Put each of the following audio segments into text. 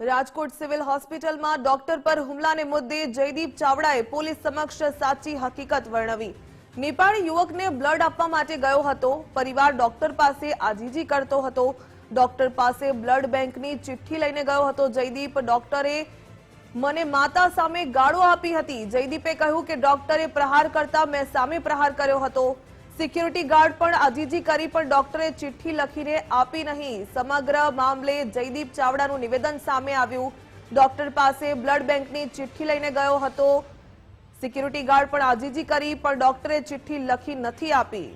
Rajkot civil હોસ્પિટલમાં doctor પર હુમલાને મુદ્દે જયદીપ ચાવડાએ પોલીસ સમક્ષ સાચી હકીકત વર્ણવી. નેપાળી યુવકને બ્લડ આપવા માટે ગયો હતો. પરિવાર ડોક્ટર પાસે આજીજી કરતો હતો. ડોક્ટર પાસે બ્લડ બેંકની ચિઠ્ઠી લઈને ગયો હતો. જયદીપ ડોક્ટરે મને માતા સામે ગાળો આપી હતી. જયદીપે કહ્યું કે ડોક્ટરે પ્રહાર કરતા મેં સામે પ્રહાર કર્યો હતો. સિક્યુરિટી ગાર્ડ પણ આજીજી કરી, પણ ડોક્ટરે ચિઠ્ઠી લખીને આપી નહીં. સમગ્ર મામલે જયદીપ ચાવડાનું નિવેદન સામે આવ્યું. ડોક્ટર પાસે બ્લડ બેંકની ચિઠ્ઠી લઈને ગયો હતો. સિક્યુરિટી ગાર્ડ પણ આજીજી કરી, પણ ડોક્ટરે ચિઠ્ઠી લખી નથી આપી.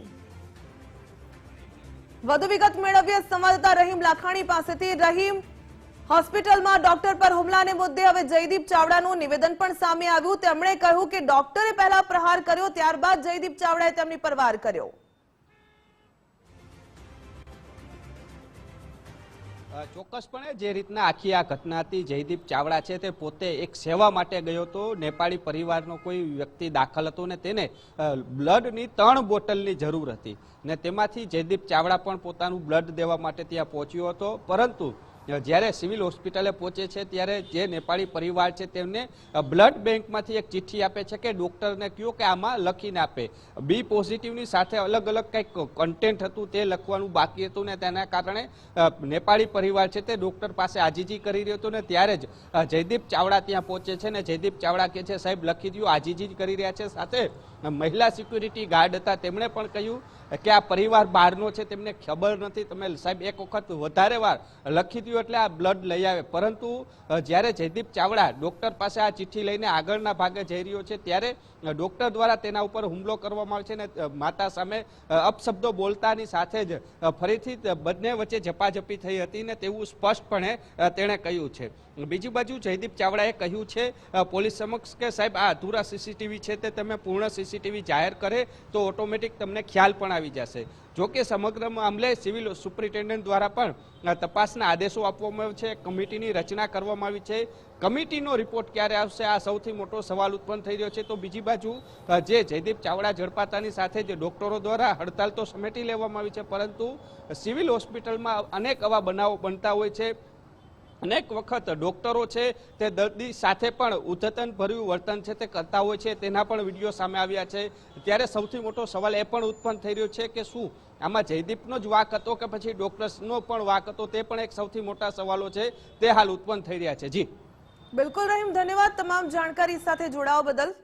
વધુ વિગત મેળવીએ સંવાદદાતા રહીમ લાખાણી પાસેથી. રહીમ હોસ્પિટલમાં ડોક્ટર પર હુમલાને મુદ્દે હવે જયદીપ ચાવડાનું નિવેદન પણ સામે આવ્યું. તેમણે કહ્યું કે ડોક્ટરે પહેલા પ્રહાર કર્યો, ત્યારબાદ જયદીપ ચાવડાએ તેમની પર વાર કર્યો. ચોક્કસપણે જે રીતના આખી આ ઘટના હતી જયદીપ ચાવડા છે તે પોતે એક સેવા માટે ગયો હતો. નેપાળી પરિવારનો કોઈ વ્યક્તિ દાખલ હતો ને તેને બ્લડની ત્રણ બોટલની જરૂર હતી ને તેમાંથી જયદીપ ચાવડા પણ પોતાનું બ્લડ દેવા માટે ત્યાં પહોંચ્યો હતો. પરંતુ જ્યારે સિવિલ હોસ્પિટલે પહોંચે છે, ત્યારે જે નેપાળી પરિવાર છે, તેમને બ્લડ બેંકમાંથી એક ચિઠ્ઠી આપે છે કે ડોક્ટરને કહ્યું કે આમાં લખીને આપે. બી પોઝિટિવની સાથે અલગ અલગ કંઈક કન્ટેન્ટ હતું તે લખવાનું બાકી હતું ને તેના કારણે નેપાળી પરિવાર છે તે ડોક્ટર પાસે આજીજી કરી રહ્યો હતો ને ત્યારે જ જયદીપ ચાવડા ત્યાં પહોંચે છે ને જયદીપ ચાવડા કહે છે, સાહેબ, લખી દઉં આજીજી કરી રહ્યા છે. સાથે મહિલા સિક્યુરિટી ગાર્ડ હતા, તેમણે પણ કહ્યું કે આ પરિવાર બહારનો છે તેમને ખબર નથી. તમે સાહેબ, એક વખત વધારે વાર લખી દો એટલે આ બ્લડ લઈ આવે. પરંતુ જ્યારે જયદીપ ચાવડા ડોક્ટર પાસે આ ચિઠ્ઠી લઈને આગળના ભાગે જઈ રહ્યો છે, ત્યારે ડૉક્ટર ડોક્ટર દ્વારા તેના ઉપર હુમલો કરવામાં આવે છે અને માતા સામે અપશબ્દો બોલતાની સાથે જ ફરીથી બંને વચ્ચે ઝપાઝપી થઈ હતી ને તેવું સ્પષ્ટપણે તેણે કહ્યું છે. બીજી બાજુ જયદીપ ચાવડાએ કહ્યું છે પોલીસ સમક્ષ કે સાહેબ, આ અધૂરા સીસીટીવી છે તે તમે પૂર્ણ સીસીટીવી જાહેર કરે તો ઓટોમેટિક તમને ખ્યાલ પણ આવી જશે. જોકે સમગ્ર મામલે સિવિલ સુપ્રિન્ટેન્ડન્ટ દ્વારા પણ તપાસના આદેશો આપવામાં આવ્યા છે. કમિટીની રચના કરવામાં આવી છે. કમિટીનો રિપોર્ટ ક્યારે આવશે? આ સૌથી મોટો સવાલ ઉત્પન્ન થઈ રહ્યો છે. તો બીજી બાજુ જે જયદીપ ચાવડા ઝડપાતાની સાથે જે ડોક્ટરો દ્વારા હડતાલ તો સમેટી લેવામાં આવી છે, પરંતુ સિવિલ હોસ્પિટલમાં અનેક આવા બનાવો બનતા હોય છે. અનેક વખત ડોક્ટરો છે તે દર્દી સાથે પણ ઉદ્ધતન ભર્યું વર્તન છે તે કરતા હોય છે. તેના પણ વીડિયો સામે આવ્યા છે. ત્યારે સૌથી મોટો સવાલ એ પણ ઉત્પન્ન થઈ રહ્યો છે કે શું? આમાં જયદીપનો જ વાક હતો કે પછી ડોક્ટર્સનો પણ વાક હતો? તે પણ એક સૌથી મોટા સવાલો છે. તે હાલ ઉત્પન્ન થઈ રહ્યા છે. જી. બિલકુલ, રહીમ. ધન્યવાદ તમામ જાણકારી સાથે જોડાવા બદલ.